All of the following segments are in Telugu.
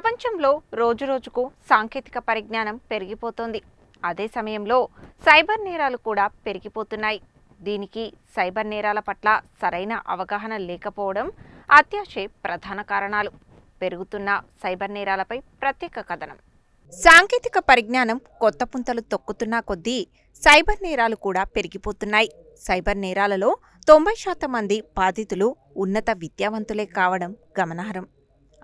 ప్రపంచంలో రోజురోజుకు సాంకేతిక పరిజ్ఞానం పెరిగిపోతోంది. అదే సమయంలో సైబర్ నేరాలు కూడా పెరిగిపోతున్నాయి. దీనికి సైబర్ నేరాల పట్ల సరైన అవగాహన లేకపోవడం అత్యాశే ప్రధాన కారణాలు. పెరుగుతున్న సైబర్ నేరాలపై ప్రత్యేక కథనం. సాంకేతిక పరిజ్ఞానం కొత్త పుంతలు తొక్కుతున్నా కొద్దీ సైబర్ నేరాలు కూడా పెరిగిపోతున్నాయి. సైబర్ నేరాలలో తొంభై శాతం మంది బాధితులు ఉన్నత విద్యావంతులే కావడం గమనార్హం.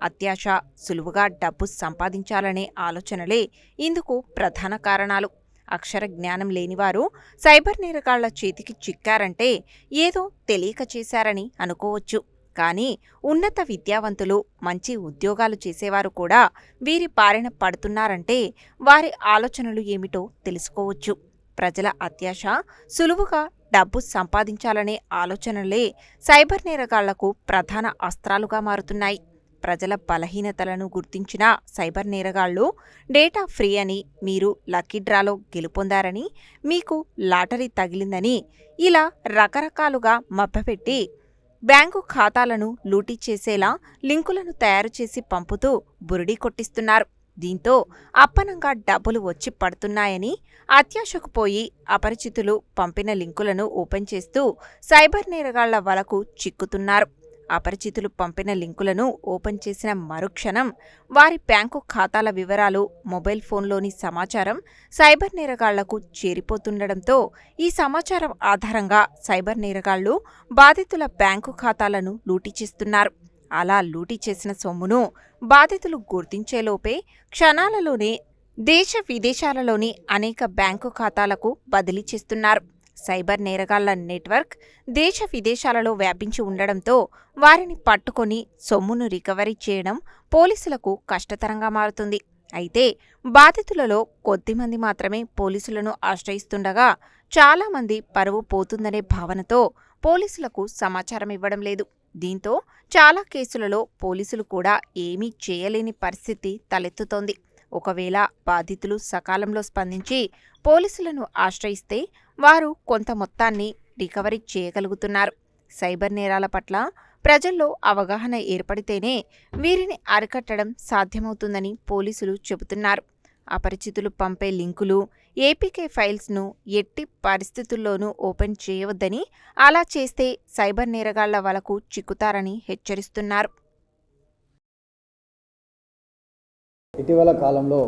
అత్యాశ సులువుగా డబ్బు సంపాదించాలనే ఆలోచనలే ఇందుకు ప్రధాన కారణాలు. అక్షర జ్ఞానం లేనివారు సైబర్ నేరగాళ్ళ చేతికి చిక్కారంటే ఏదో తెలియక చేశారని అనుకోవచ్చు. కానీ ఉన్నత విద్యావంతులు మంచి ఉద్యోగాలు చేసేవారు కూడా వీరి బారిన పడుతున్నారంటే వారి ఆలోచనలు ఏమిటో తెలుసుకోవచ్చు. ప్రజల అత్యాశ సులువుగా డబ్బు సంపాదించాలనే ఆలోచనలే సైబర్ నేరగాళ్ళకు ప్రధాన అస్త్రాలుగా మారుతున్నాయి. ప్రజల బలహీనతలను గుర్తించిన సైబర్ నేరగాళ్ళు డేటా ఫ్రీ అని మీరు లక్కీ డ్రాలో గెలుపొందారని మీకు లాటరీ తగిలిందని ఇలా రకరకాలుగా మభ్యపెట్టి బ్యాంకు ఖాతాలను లూటీ చేసేలా లింకులను తయారు చేసి పంపుతూ బురిడి కొట్టిస్తున్నారు. దీంతో అప్పనంగా డబ్బులు వచ్చి పడుతున్నాయని అత్యాశకు పోయి అపరిచితులు పంపిన లింకులను ఓపెన్ చేస్తూ సైబర్ నేరగాళ్ళ వలకు చిక్కుతున్నారు. అపరిచితులు పంపిన లింకులను ఓపెన్ చేసిన మరుక్షణం వారి బ్యాంకు ఖాతాల వివరాలు మొబైల్ ఫోన్లోని సమాచారం సైబర్ నేరగాళ్ళకు చేరిపోతుండటంతో ఈ సమాచారం ఆధారంగా సైబర్ నేరగాళ్ళు బాధితుల బ్యాంకు ఖాతాలను లూటీ చేస్తున్నారు. అలా లూటీ చేసిన సొమ్మును బాధితులు గుర్తించేలోపే క్షణాలలోనే దేశ విదేశాలలోని అనేక బ్యాంకు ఖాతాలకు బదిలీ చేస్తున్నారు. సైబర్ నేరగాళ్ళ నెట్వర్క్ దేశ విదేశాలలో వ్యాపించి ఉండడంతో వారిని పట్టుకొని సొమ్మును రికవరీ చేయడం పోలీసులకు కష్టతరంగా మారుతుంది. అయితే బాధితులలో కొద్దిమంది మాత్రమే పోలీసులను ఆశ్రయిస్తుండగా చాలామంది పరువు పోతుందనే భావనతో పోలీసులకు సమాచారం ఇవ్వడం లేదు. దీంతో చాలా కేసులలో పోలీసులు కూడా ఏమీ చేయలేని పరిస్థితి తలెత్తుతోంది. ఒకవేళ బాధితులు సకాలంలో స్పందించి పోలీసులను ఆశ్రయిస్తే వారు కొంత మొత్తాన్ని రికవరీ చేయగలుగుతున్నారు. సైబర్ నేరాల పట్ల ప్రజల్లో అవగాహన ఏర్పడితేనే వీరిని అరికట్టడం సాధ్యమవుతుందని పోలీసులు చెబుతున్నారు. అపరిచితులు పంపే లింకులు ఏపీకే ఫైల్స్ను ఎట్టి పరిస్థితుల్లోనూ ఓపెన్ చేయవద్దని అలా చేస్తే సైబర్ నేరగాళ్ళ వలకు చిక్కుతారని హెచ్చరిస్తున్నారు. ఇటీవల కాలంలో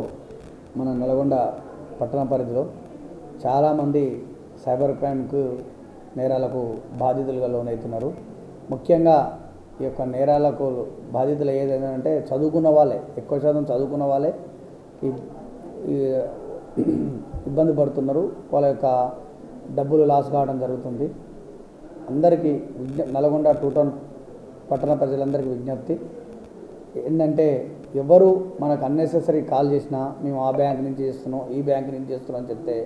మన నల్గొండ పట్టణ పరిధిలో చాలామంది సైబర్ క్రైమ్కు నేరాలకు బాధితులుగా లోనవుతున్నారు. ముఖ్యంగా ఈ యొక్క నేరాలకు బాధితులు ఏదైనా అంటే చదువుకున్న వాళ్ళే ఎక్కువ శాతం చదువుకున్న వాళ్ళే ఈ ఇబ్బంది పడుతున్నారు. వాళ్ళ యొక్క డబ్బులు లాస్ కావడం జరుగుతుంది. అందరికీ విజ్ఞ నల్గొండ టూ టౌన్ పట్టణ ప్రజలందరికీ విజ్ఞప్తి. ఏంటంటే ఎవరు మనకు అన్నెసెసరీ కాల్ చేసినా మేము ఆ బ్యాంక్ నుంచి చేస్తున్నాం ఈ బ్యాంక్ నుంచి చేస్తున్నాం అని చెప్తే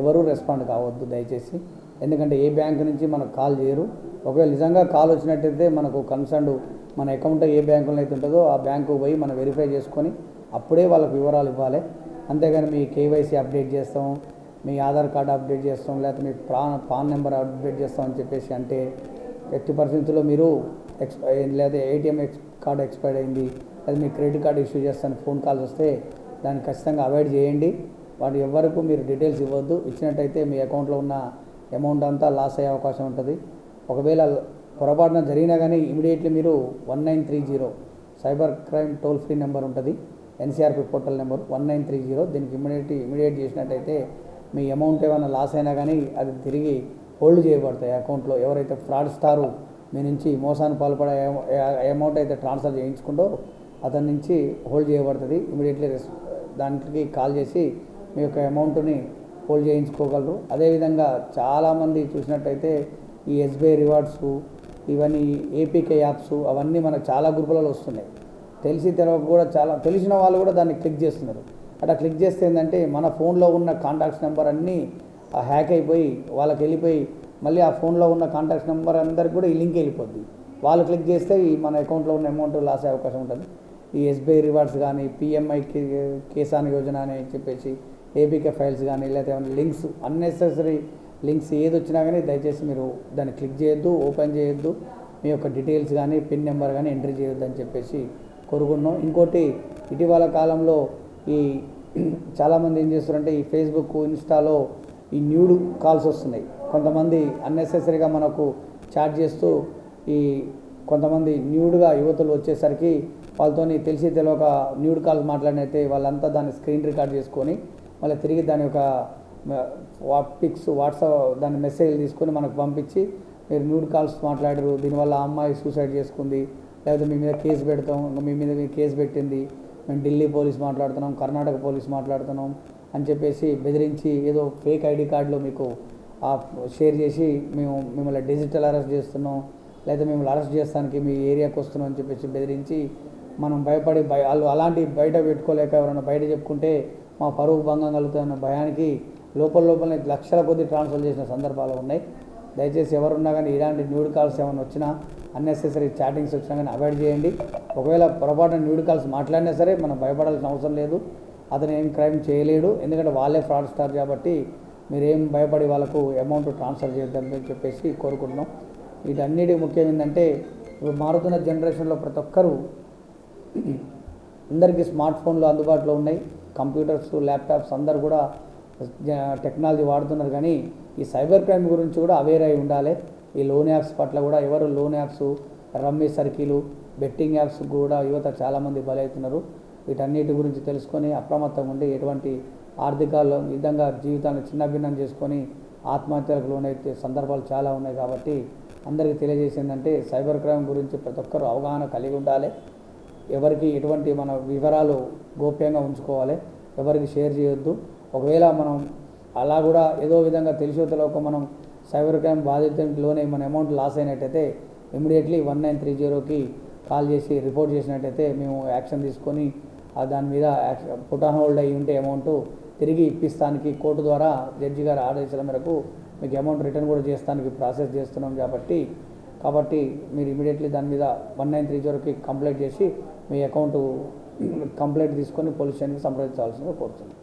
ఎవరు రెస్పాండ్ కావద్దు దయచేసి. ఎందుకంటే ఏ బ్యాంక్ నుంచి మనకు కాల్ చేయరు. ఒకవేళ నిజంగా కాల్ వచ్చినట్టయితే మనకు కన్సర్న్ మన అకౌంట్ ఏ బ్యాంకులో అయితే ఉంటుందో ఆ బ్యాంకు పోయి మనం వెరిఫై చేసుకొని అప్పుడే వాళ్ళకు వివరాలు ఇవ్వాలి. అంతేగాని మీ కేవైసీ అప్డేట్ చేస్తాం మీ ఆధార్ కార్డు అప్డేట్ చేస్తాం లేకపోతే మీ ప్రాన్ పాన్ నెంబర్ అప్డేట్ చేస్తాం అని చెప్పేసి అంటే ఎట్టి పరిస్థితుల్లో మీరు ఎక్స్పై లేదా ఏటీఎం ఎక్స్ కార్డు ఎక్స్పైర్ అయింది లేదా మీ క్రెడిట్ కార్డు ఇష్యూ చేస్తాను ఫోన్ కాల్స్ వస్తే దాన్ని ఖచ్చితంగా అవాయిడ్ చేయండి. వాటి ఎవరికి మీరు డీటెయిల్స్ ఇవ్వద్దు. ఇచ్చినట్టయితే మీ అకౌంట్లో ఉన్న అమౌంట్ అంతా లాస్ అయ్యే అవకాశం ఉంటుంది. ఒకవేళ పొరపాటున జరిగినా కానీ ఇమీడియట్లీ మీరు one nine three zero cyber crime toll free number ఉంటుంది. NCRP portal number one nine three zero దీనికి ఇమీడియట్ ఇమీడియట్ చేసినట్టయితే మీ అమౌంట్ ఏమైనా లాస్ అయినా కానీ అది తిరిగి హోల్డ్ చేయబడతాయి అకౌంట్లో. ఎవరైతే ఫ్రాడ్ స్టారు మీ నుంచి మోసాన్ని పాల్పడే అమౌంట్ అయితే ట్రాన్స్ఫర్ చేయించుకుంటో అతని నుంచి హోల్డ్ చేయబడుతుంది. ఇమీడియట్లీ దానికి కాల్ చేసి మీ యొక్క అమౌంట్ని హోల్డ్ చేయించుకోగలరు. అదేవిధంగా చాలామంది చూసినట్టయితే ఈ ఎస్బీఐ రివార్డ్స్ ఇవన్నీ ఏపీకే యాప్స్ అవన్నీ మనకు చాలా గ్రూపులలో వస్తున్నాయి. తెలిసి తెలవక కూడా చాలా తెలిసిన వాళ్ళు కూడా దాన్ని క్లిక్ చేస్తున్నారు. అట్లా క్లిక్ చేస్తే ఏంటంటే మన ఫోన్లో ఉన్న కాంటాక్ట్స్ నెంబర్ అన్నీ హ్యాక్ అయిపోయి వాళ్ళకి వెళ్ళిపోయి మళ్ళీ ఆ ఫోన్లో ఉన్న కాంటాక్ట్స్ నెంబర్ అందరికి కూడా ఈ లింక్ వెళ్ళిపోద్ది. వాళ్ళు క్లిక్ చేస్తే మన అకౌంట్లో ఉన్న అమౌంట్ లాస్ అయ్యే అవకాశం ఉంటుంది. ఈ ఎస్బీఐ రివార్డ్స్ కానీ పిఎంఐ కిసాన్ యోజన అని చెప్పేసి ఏపీకే ఫైల్స్ కానీ లేకపోతే ఏమైనా లింక్స్ అన్నెసెసరీ లింక్స్ ఏది వచ్చినా కానీ దయచేసి మీరు దాన్ని క్లిక్ చేయొద్దు ఓపెన్ చేయొద్దు. మీ యొక్క డీటెయిల్స్ కానీ పిన్ నెంబర్ కానీ ఎంట్రీ చేయొద్దు అని చెప్పేసి కోరుకున్నాం ఇంకోటి ఇటీవల కాలంలో ఈ చాలామంది ఏం చేస్తారంటే ఈ ఫేస్బుక్ ఇన్స్టాలో ఈ న్యూడ్ కాల్స్ వస్తున్నాయి. కొంతమంది అన్నెసెసరీగా మనకు చాట్ చేస్తూ ఈ కొంతమంది న్యూడ్గా యువతులు వచ్చేసరికి వాళ్ళతోని తెలిసి తెలియక న్యూడ్ కాల్స్ మాట్లాడినైతే వాళ్ళంతా దాన్ని స్క్రీన్ రికార్డ్ చేసుకొని మళ్ళీ తిరిగి దాని యొక్క పిక్స్ వాట్సాప్ దాని మెసేజ్ తీసుకొని మనకు పంపించి మీరు న్యూడ్ కాల్స్ మాట్లాడరు దీనివల్ల అమ్మాయి సూసైడ్ చేసుకుంది లేకపోతే మీ మీద కేసు పెడతాం మీ మీద మీరు కేసు పెట్టింది మేము ఢిల్లీ పోలీస్ మాట్లాడుతున్నాం కర్ణాటక పోలీస్ మాట్లాడుతున్నాం అని చెప్పేసి బెదిరించి ఏదో ఫేక్ ఐడి కార్డులో మీకు షేర్ చేసి మేము మిమ్మల్ని డిజిటల్ అరెస్ట్ చేస్తున్నాం లేదా మిమ్మల్ని అరెస్ట్ చేస్తానికి మీ ఏరియాకి వస్తున్నాం అని చెప్పేసి బెదిరించి మనం భయపడి భయ వాళ్ళు అలాంటి బయట పెట్టుకోలేక ఎవరైనా బయట చెప్పుకుంటే మా పరువు భంగం కలుగుతున్న భయానికి లోపల లోపలనే లక్షల కొద్ది ట్రాన్స్ఫర్ చేసిన సందర్భాలు ఉన్నాయి. దయచేసి ఎవరున్నా కానీ ఇలాంటి న్యూడ్ కాల్స్ ఏమైనా వచ్చినా అన్నెసెసరీ చాటింగ్స్ వచ్చినా కానీ అవాయిడ్ చేయండి. ఒకవేళ పొరపాటున న్యూడ్ కాల్స్ మాట్లాడినా సరే మనం భయపడాల్సిన అవసరం లేదు. అతను ఏం క్రైమ్ చేయలేడు. ఎందుకంటే వాళ్ళే ఫ్రాడ్ స్టార్ కాబట్టి మీరేం భయపడి వాళ్ళకు అమౌంట్ ట్రాన్స్ఫర్ చేయొద్దని చెప్పేసి కోరుకుంటున్నాం. వీటన్నిటి ముఖ్యం ఏంటంటే ఇప్పుడు మారుతున్న జనరేషన్లో ప్రతి ఒక్కరూ అందరికీ స్మార్ట్ ఫోన్లు అందుబాటులో ఉన్నాయి. కంప్యూటర్స్ ల్యాప్టాప్స్ అందరు కూడా జ- టెక్నాలజీ వాడుతున్నారు. కానీ ఈ సైబర్ క్రైమ్ గురించి కూడా అవేర్ అయి ఉండాలి. ఈ లోన్ యాప్స్ పట్ల కూడా ఎవరు loan apps rummy circle betting apps కూడా యువత చాలామంది బలవుతున్నారు వీటన్నిటి గురించి తెలుసుకొని అప్రమత్తంగా ఉండి ఎటువంటి ఆర్థిక విధంగా జీవితాన్ని చిన్నభిన్నం చేసుకొని ఆత్మహత్యలకు లోనైతే సందర్భాలు చాలా ఉన్నాయి కాబట్టి అందరికీ తెలియజేసిందంటే సైబర్ క్రైమ్ గురించి ప్రతి ఒక్కరూ అవగాహన కలిగి ఉండాలి. ఎవరికి ఎటువంటి మన వివరాలు గోప్యంగా ఉంచుకోవాలి. ఎవరికి షేర్ చేయొద్దు. ఒకవేళ మనం అలా కూడా ఏదో విధంగా తెలిసో ఒక మనం సైబర్ క్రైమ్ బాధితులోనే మన అమౌంట్ లాస్ అయినట్టయితే ఇమీడియట్లీ వన్ నైన్ త్రీ జీరోకి కాల్ చేసి రిపోర్ట్ చేసినట్టయితే మేము యాక్షన్ తీసుకొని దాని మీద పుట్ ఆన్ హోల్డ్ అయ్యి ఉంటే అమౌంట్ తిరిగి ఇప్పిస్తానికి కోర్టు ద్వారా జడ్జి గారి ఆదేశాల మేరకు మీకు అమౌంట్ రిటర్న్ కూడా చేస్తానికి ప్రాసెస్ చేస్తున్నాం కాబట్టి కాబట్టి మీరు ఇమీడియట్లీ దాని మీద వన్ నైన్ త్రీ జీరోకి కంప్లైంట్ చేసి మీ అకౌంట్ కంప్లైంట్ తీసుకొని పోలీస్ స్టేషన్కి సంప్రదించాల్సిందిగా కోరుతున్నాను